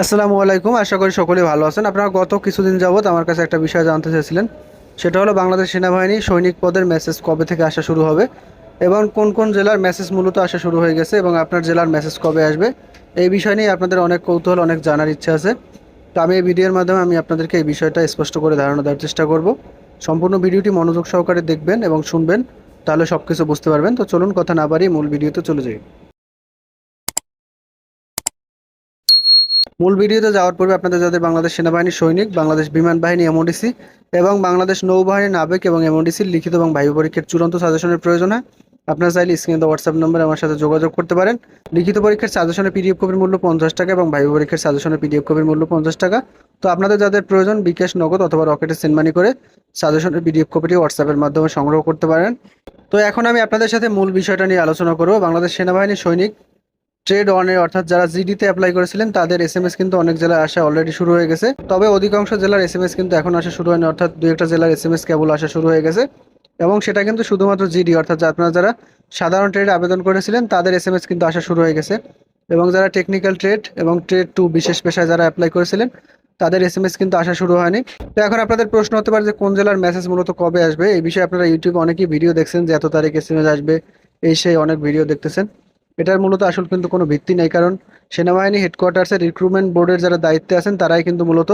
আসসালামু আলাইকুম, আশা করি সকলেই ভালো আছেন। আপনারা গত কিছুদিন যাবত আমার কাছে একটা বিষয় জানতে চেয়েছিলেন। সেটা হলো বাংলাদেশ সেনাবাহিনী সৈনিক পদের মেসেজ কবে থেকে আসা শুরু হবে এবং কোন কোন জেলার মেসেজ মূলত আসা শুরু হয়ে গেছে এবং আপনার জেলার মেসেজ কবে আসবে। এই বিষয় নিয়ে আপনাদের অনেক কৌতূহল, অনেক জানার ইচ্ছা আছে। তো আমি এই ভিডিওর মাধ্যমে আমি আপনাদেরকে এই বিষয়টা স্পষ্ট করে ধারণা দেওয়ার চেষ্টা করব। সম্পূর্ণ ভিডিওটি মনোযোগ সহকারে দেখবেন এবং শুনবেন, তাহলে সব কিছু বুঝতে পারবেন। তো চলুন কথা না বাড়িয়ে মূল ভিডিওতে চলে যাই। মূল ভিডিওতে যাওয়ার পূর্বে আপনাদের যাদের বাংলাদেশ সেনাবাহিনী সৈনিক, বাংলাদেশ বিমান বাহিনী এমওডিসি এবং বাংলাদেশ নৌবাহিনী নাবিক এবং এমওডিসির লিখিত এবং বায়ু পরীক্ষার চূড়ান্ত সাজেশনের প্রয়োজন হয় আপনারা চাইলে স্ক্রিনে হোয়াটসঅ্যাপ নম্বরে আমার সাথে যোগাযোগ করতে পারেন। লিখিত পরীক্ষার সাজেশনের পিডিএফ কপির মূল্য পঞ্চাশ টাকা এবং বায়ু পরীক্ষার সাজেশনের পিডিএফ কপির মূল্য পঞ্চাশ টাকা। তো আপনাদের যাদের প্রয়োজন বিকাশ নগদ অথবা রকেটে সেন্ড মানি করে সাজেশনের পিডিএফ কপিটি হোয়াটসঅ্যাপের মাধ্যমে সংগ্রহ করতে পারেন। তো এখন আমি আপনাদের সাথে মূল বিষয়টা নিয়ে আলোচনা করব। বাংলাদেশ সেনাবাহিনী সৈনিক ট্রেড ওয়ানে অর্থাৎ যারা জিডিতে অ্যাপ্লাই করেছিলেন, তাদের এস এম এস কিন্তু অনেক জেলায় আসা অলরেডি শুরু হয়ে গেছে। তবে অধিকাংশ জেলার এস এম এস কিন্তু এখন আসা শুরু হয়নি, অর্থাৎ দু একটা জেলার এস এম এস কেবল আসা শুরু হয়ে গেছে। এবং সেটা কিন্তু শুধুমাত্র জিডি অর্থাৎ আপনারা যারা সাধারণ ট্রেডে আবেদন করেছিলেন, তাদের এস এম এস কিন্তু আসা শুরু হয়ে গেছে। এবং যারা টেকনিক্যাল ট্রেড এবং ট্রেড টু বিশেষ পেশায় যারা অ্যাপ্লাই করেছিলেন, তাদের এস এম এস কিন্তু আসা শুরু হয়নি। তো এখন আপনাদের প্রশ্ন হতে পারে যে কোন জেলার মেসেজ মূলত কবে আসবে? এই বিষয়ে আপনারা ইউটিউবে অনেকেই ভিডিও দেখছেন যে এত তারিখ এস এম এস আসবে, এই সেই অনেক ভিডিও দেখতেছেন। এটার মূলত আসল কিন্তু কোনো ভিত্তি নেই, কারণ সেনাবাহিনী হেডকোয়ার্টার্সের রিক্রুটমেন্ট বোর্ডের যারা দায়িত্বে আছেন, তারাই কিন্তু মূলত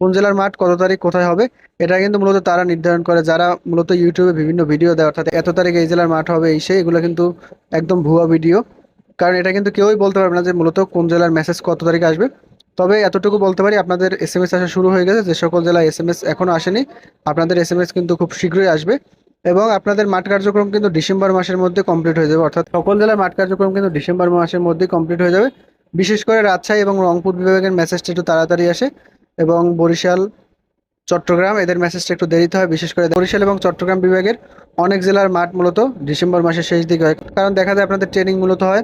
কোন জেলার মাঠ, কত তারিখ, কোথায় হবে, এটা কিন্তু মূলত তারা নির্ধারণ করে। যারা মূলত ইউটিউবে বিভিন্ন ভিডিও দেয়, অর্থাৎ এত তারিখে এই জেলার মাঠ হবে, এই সেই এগুলো কিন্তু একদম ভুয়া ভিডিও কারণ এটা কিন্তু কেউই বলতে পারবে না যে মূলত কোন জেলার মেসেজ কত তারিখে আসবে। তবে এতটুকু বলতে পারি, আপনাদের এস এম এস আসা শুরু হয়ে গেছে, যে সকল জেলায় এস এম এস এখনও আসেনি, আপনাদের এস এম এস কিন্তু খুব শীঘ্রই আসবে। এবং আপনাদের মাঠ কার্যক্রম কিন্তু ডিসেম্বর মাসের মধ্যে কমপ্লিট হয়ে যাবে। অর্থাৎ সকল জেলার মাঠ কার্যক্রম কিন্তু ডিসেম্বর মাসের মধ্যে কমপ্লিট হয়ে যাবে। বিশেষ করে রাজশাহী এবং রংপুর বিভাগের মেসেজটা একটু তাড়াতাড়ি আসে এবং বরিশাল, চট্টগ্রাম, এদের মেসেজটা একটু দেরিতে হয়। বিশেষ করে বরিশাল এবং চট্টগ্রাম বিভাগের অনেক জেলার মাঠ মূলত ডিসেম্বর মাসের শেষ দিকে হয়। কারণ দেখা যায় আপনাদের ট্রেনিং মূলত হয়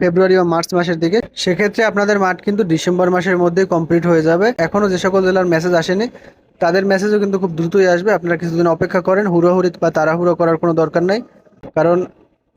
ফেব্রুয়ারি বা মার্চ মাসের দিকে, সেক্ষেত্রে আপনাদের মাঠ কিন্তু ডিসেম্বর মাসের মধ্যেই কমপ্লিট হয়ে যাবে। এখনও যে সকল জেলার মেসেজ আসেনি, তাদের মেসেজও কিন্তু খুব দ্রুতই আসবে। আপনারা কিছুদিন অপেক্ষা করেন, হুড়োহুড়ি বা তাড়াহুড়ো করার কোনো দরকার নাই। কারণ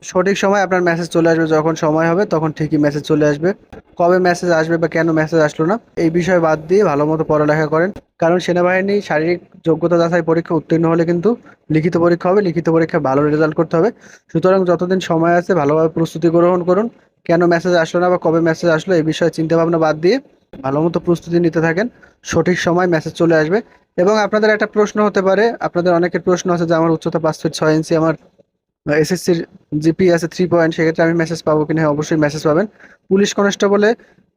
সঠিক সময় আপনার মেসেজ চলে আসবে, যখন সময় হবে, তখন ঠিকই মেসেজ চলে আসবে। কবে মেসেজ আসবে বা কেন মেসেজ আসলো না, এই বিষয়ে বাদ দিয়ে ভালো মতো পড়ালেখা করেন। কারণ সেনাবাহিনী শারীরিক যোগ্যতা যাচাই পরীক্ষা উত্তীর্ণ হলে কিন্তু লিখিত পরীক্ষা হবে, লিখিত পরীক্ষা ভালো রেজাল্ট করতে হবে। সুতরাং যতদিন সময় আছে ভালোভাবে প্রস্তুতি গ্রহণ করুন, কেন মেসেজ আসলো না বা কবে মেসেজ আসলো এই বিষয়ে চিন্তা ভাবনা বাদ দিয়ে ভালো মতো প্রস্তুতি নিতে থাকেন, সঠিক সময় মেসেজ চলে আসবে। এবং আপনাদের একটা প্রশ্ন হতে পারে, আপনাদের অনেকের প্রশ্ন আছে যে আমার উচ্চতা পাঁচ ফিট ছয় ইঞ্চি আমার এসএসসির জিপি আছে থ্রি পয়েন্ট সেক্ষেত্রে আমি মেসেজ পাবো কিনা হ্যাঁ, অবশ্যই মেসেজ পাবেন। পুলিশ কনস্টেবলে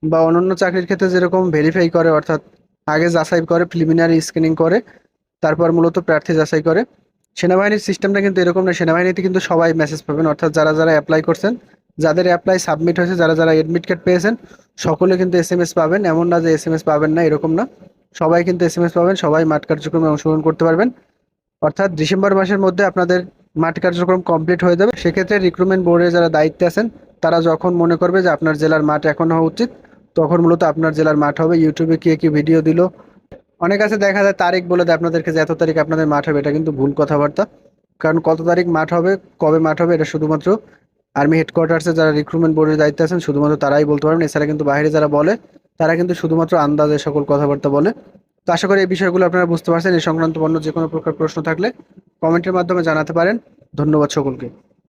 বা অন্যান্য চাকরির ক্ষেত্রে যেরকম ভেরিফাই করে অর্থাৎ আগে যাচাই করে প্রিলিমিনারি স্ক্রিনিং করে তারপর মূলত প্রার্থী যাচাই করে। সেনাবাহিনীর সিস্টেমটা কিন্তু এরকম না সেনাবাহিনীতে কিন্তু সবাই মেসেজ পাবেন অর্থাৎ যারা যারা অ্যাপ্লাই করছেন যাদের অ্যাপ্লাই সাবমিট হয়েছে যারা যারা এডমিট কার্ড পেয়েছেন সকলে কিন্তু এস এম এস পাবেন। এমন না যে এস এম এস পাবেন না এরকম না। সবাই কিন্তু এস এম এস পাবেন সবাই মাঠ কার্যক্রমে অংশগ্রহণ করতে পারবেন। অর্থাৎ ডিসেম্বর মাসের মধ্যে আপনাদের মাঠ কার্যক্রম কমপ্লিট হয়ে যাবে। সেক্ষেত্রে রিক্রুটমেন্ট বোর্ডে যারা দায়িত্বে আছেন, তারা যখন মনে করবে যে আপনার জেলার মাঠ এখন হওয়া উচিত, তখন মূলত আপনার জেলার মাঠ হবে। ইউটিউবে কে কি ভিডিও দিল? অনেক আছে, দেখা যায় তারিখ বলে দেয় আপনাদেরকে যে এত তারিখ আপনাদের মাঠ হবে, এটা কিন্তু ভুল কথাবার্তা। কারণ কত তারিখ মাঠ হবে, কবে মাঠ হবে, এটা শুধুমাত্র আর্মি হেডকোয়ার্টার্সে যারা রিক্রুটমেন্ট বোর্ডের দায়িত্বে আছেন, শুধুমাত্র তারাই বলতে পারবেন। এছাড়া কিন্তু বাইরে যারা বলে, তারা কিন্তু শুধুমাত্র আন্দাজে সকল কথাবার্তা বলে। তো আশা করি এই বিষয়গুলো আপনারা বুঝতে পারছেন। এই সংক্রান্ত অন্য যে কোনো প্রকার প্রশ্ন থাকলে কমেন্টের মাধ্যমে জানাতে পারেন। ধন্যবাদ সকলকে।